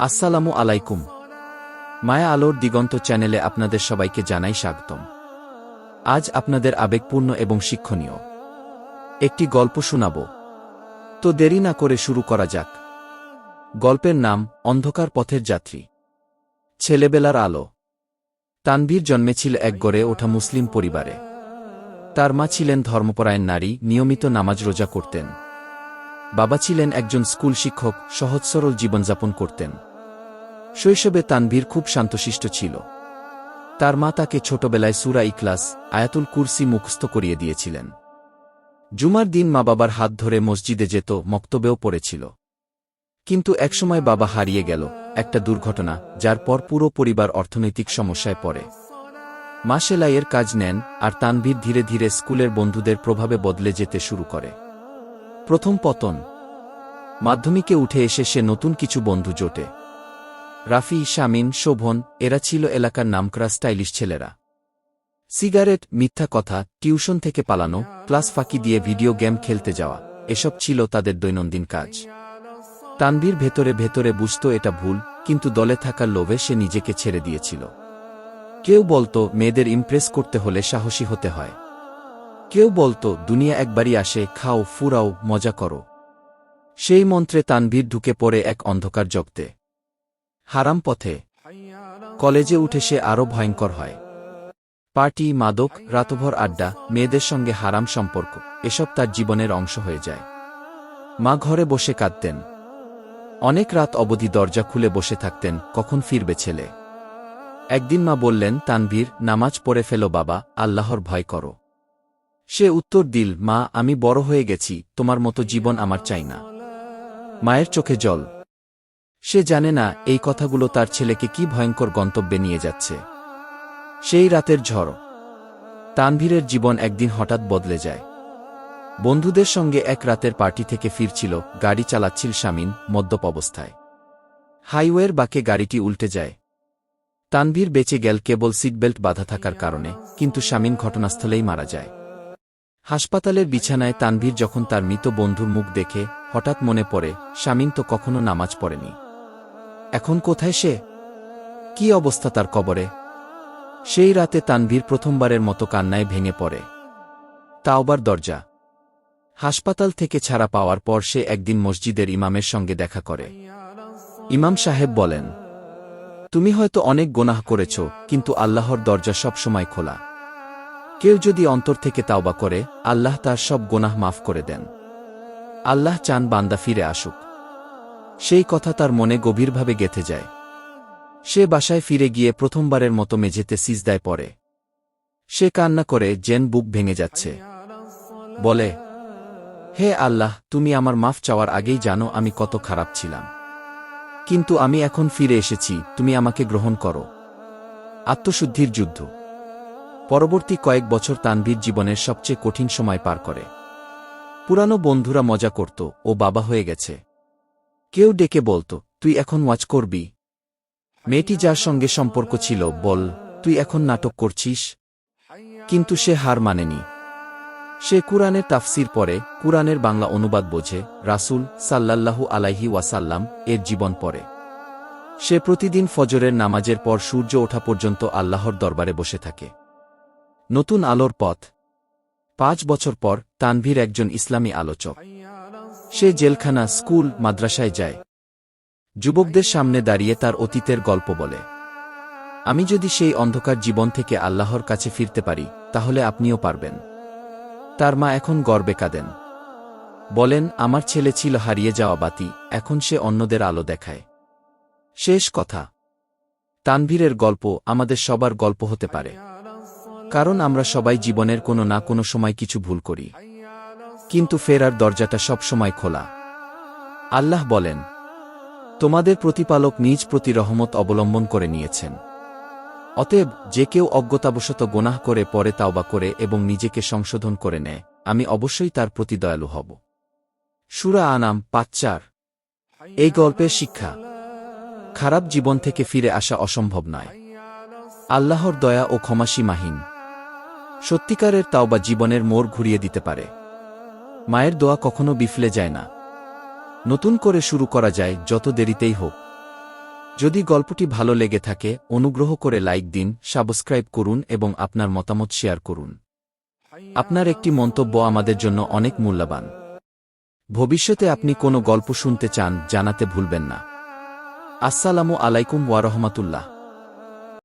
আসসালামু আলাইকুম। মায়া আলোর দিগন্ত চ্যানেলে আপনাদের সবাইকে জানাই স্বাগতম। আজ আপনাদের আবেগপূর্ণ এবং শিক্ষণীয় একটি গল্প শোনাব। তো দেরি না করে শুরু করা যাক। গল্পের নাম, অন্ধকার পথের যাত্রী। ছেলেবেলার আলো। তানভীর জন্মেছিল এক গড়ে ওঠা মুসলিম পরিবারে। তার মা ছিলেন ধর্মপরায়ণ নারী, নিয়মিত নামাজ রোজা করতেন। বাবা ছিলেন একজন স্কুল শিক্ষক, সহজ সরল জীবনযাপন করতেন। শৈশবে তানভীর খুব শান্তশিষ্ট ছিল। তার মা তাকে ছোটবেলায় সুরা ইকলাস আয়াতুল কুরসি মুখস্থ করিয়ে দিয়েছিলেন। জুমার দিন মা বাবার হাত ধরে মসজিদে যেত, মক্তবেও পড়েছিল। কিন্তু একসময় বাবা হারিয়ে গেল, একটা দুর্ঘটনা, যার পর পুরো পরিবার অর্থনৈতিক সমস্যায় পড়ে। মা সেলাইয়ের কাজ নেন, আর তানভীর ধীরে ধীরে স্কুলের বন্ধুদের প্রভাবে বদলে যেতে শুরু করে। প্রথম পতন। মাধ্যমিকে উঠে এসে সে নতুন কিছু বন্ধু জোটে। রাফি শামিন শোভন, এরা ছিল এলাকার নামকরা স্টাইলিশ ছেলেরা। সিগারেট, মিথ্যা কথা, টিউশন থেকে পালানো, ক্লাস ফাঁকি দিয়ে ভিডিও গেম খেলতে যাওয়া, এসব ছিল তাদের দৈনন্দিন কাজ। তানভীর ভেতরে ভেতরে বুঝত এটা ভুল, কিন্তু দলে থাকার লোভে সে নিজেকে ছেড়ে দিয়েছিল। কেউ বলতো, মেয়েদের ইমপ্রেস করতে হলে সাহসী হতে হয়। কেউ বলতো, দুনিয়া একবারই আসে, খাও, ফুরাও, মজা করো। সেই মন্ত্রে তানভীর ঢুকে পড়ে এক অন্ধকার জগতে। হারাম পথে। কলেজে উঠে সে আরও ভয়ঙ্কর হয়। পার্টি, মাদক, রাতভর আড্ডা, মেয়েদের সঙ্গে হারাম সম্পর্ক, এসব তার জীবনের অংশ হয়ে যায়। মা ঘরে বসে কাঁদতেন। অনেক রাত অবধি দরজা খুলে বসে থাকতেন, কখন ফিরবে ছেলে? একদিন মা বললেন, তানভীর, নামাজ পড়ে ফেলো বাবা, আল্লাহর ভয় করো। সে উত্তর দিল, মা, আমি বড় হয়ে গেছি, তোমার মতো জীবন আমার চাই না। মায়ের চোখে জল। সে জানে না, এই কথাগুলো তার ছেলেকে কি ভয়ঙ্কর গন্তব্যে নিয়ে যাচ্ছে। সেই রাতের ঝড়। তানভীরের জীবন একদিন হঠাৎ বদলে যায়। বন্ধুদের সঙ্গে এক রাতের পার্টি থেকে ফিরছিল, গাড়ি চালাচ্ছিল শামিন মদ্যপ অবস্থায়। হাইওয়ের বাকে গাড়িটি উল্টে যায়। তানভীর বেঁচে গেল, কেবল সিটবেল্ট বাধা থাকার কারণে, কিন্তু শামিন ঘটনাস্থলেই মারা যায়। হাসপাতালের বিছানায় তানভীর যখন তার মৃত বন্ধুর মুখ দেখে, হঠাৎ মনে পড়ে শামিন তো কখনো নামাজ পড়েনি। এখন কোথায় সে? কি অবস্থা তার কবরে? সেই রাতে তানভীর প্রথমবারের মতো কান্নায় ভেঙে পড়ে। তাওবার দরজা। হাসপাতাল থেকে ছাড়া পাওয়ার পর সে একদিন মসজিদের ইমামের সঙ্গে দেখা করে। ইমাম সাহেব বলেন, তুমি হয়তো অনেক গোনাহ করেছ, কিন্তু আল্লাহর দরজা সবসময় খোলা। কেউ যদি অন্তর থেকে তাওবা করে, আল্লাহ তার সব গোনাহ মাফ করে দেন। আল্লাহ চান বান্দা ফিরে আসুক। সেই কথা তার মনে গভীরভাবে গেথে যায়। সে বাসায় ফিরে গিয়ে প্রথমবারের মতো মেঝেতে সিজদায় পড়ে। সে কান্না করে জেন বুক ভেঙে যাচ্ছে। বলে, হে আল্লাহ, তুমি আমার মাফ চাওয়ার আগেই জানো আমি কত খারাপ ছিলাম। কিন্তু আমি এখন ফিরে এসেছি, তুমি আমাকে গ্রহণ করো। আত্মশুদ্ধির যুদ্ধ। পরবর্তী কয়েক বছর তানভীর জীবনের সবচেয়ে কঠিন সময় পার করে। পুরানো বন্ধুরা মজা করত, ও বাবা হয়ে গেছে। কেউ ডেকে বলতো, তুই এখন ওয়াচ করবি? মেয়েটি যার সঙ্গে সম্পর্ক ছিল, বল, তুই এখন নাটক করছিস? কিন্তু সে হার মানেনি। সে কুরআনের তাফসির পরে কুরআনের বাংলা অনুবাদ বোঝে, রাসূল সাল্লাল্লাহু আলাইহি ওয়াসাল্লাম এর জীবন পরে সে প্রতিদিন ফজরের নামাজের পর সূর্য ওঠা পর্যন্ত আল্লাহর দরবারে বসে থাকে। নতুন আলোর পথ। পাঁচ বছর পর তানভীর একজন ইসলামী আলোচক। সে জেলখানা, স্কুল, মাদ্রাসায় যায়। যুবকদের সামনে দাঁড়িয়ে তার অতীতের গল্প বলে। আমি যদি সেই অন্ধকার জীবন থেকে আল্লাহর কাছে ফিরতে পারি, তাহলে আপনিও পারবেন। তার মা এখন গর্বে কাঁদেন। বলেন, আমার ছেলে ছিল হারিয়ে যাওয়া বাতি, এখন সে অন্যদের আলো দেখায়। শেষ কথা। তানভীরের গল্প আমাদের সবার গল্প হতে পারে। কারণ আমরা সবাই জীবনের কোনো না কোনো সময় কিছু ভুল করি। কিন্তু ফেরার দরজাটা সব সময় খোলা। আল্লাহ বলেন, তোমাদের প্রতিপালক নিজ প্রতি রহমত অবলম্বন করে নিয়েছেন। অতএব যে কেউ অজ্ঞতাবশত গোনাহ করে পরে তাওবা করে এবং নিজেকে সংশোধন করে নেয়, আমি অবশ্যই তার প্রতি দয়ালু হব। সুরা আনাম পাচ্চার এই গল্পের শিক্ষা, খারাপ জীবন থেকে ফিরে আসা অসম্ভব নয়। আল্লাহর দয়া ও ক্ষমাসীমাহীন। সত্যিকারের তাওবা জীবনের মোড় ঘুরিয়ে দিতে পারে। মায়ের দোয়া কখনো বিফলে যায় না। নতুন করে শুরু করা যায় যত দেরিতেই হোক। যদি গল্পটি ভালো লেগে থাকে, অনুগ্রহ করে লাইক দিন, সাবস্ক্রাইব করুন এবং আপনার মতামত শেয়ার করুন। আপনার একটি মন্তব্য আমাদের জন্য অনেক মূল্যবান। ভবিষ্যতে আপনি কোনো গল্প শুনতে চান, জানাতে ভুলবেন না। আসসালামু আলাইকুম ওয়ারহমাতুল্লাহ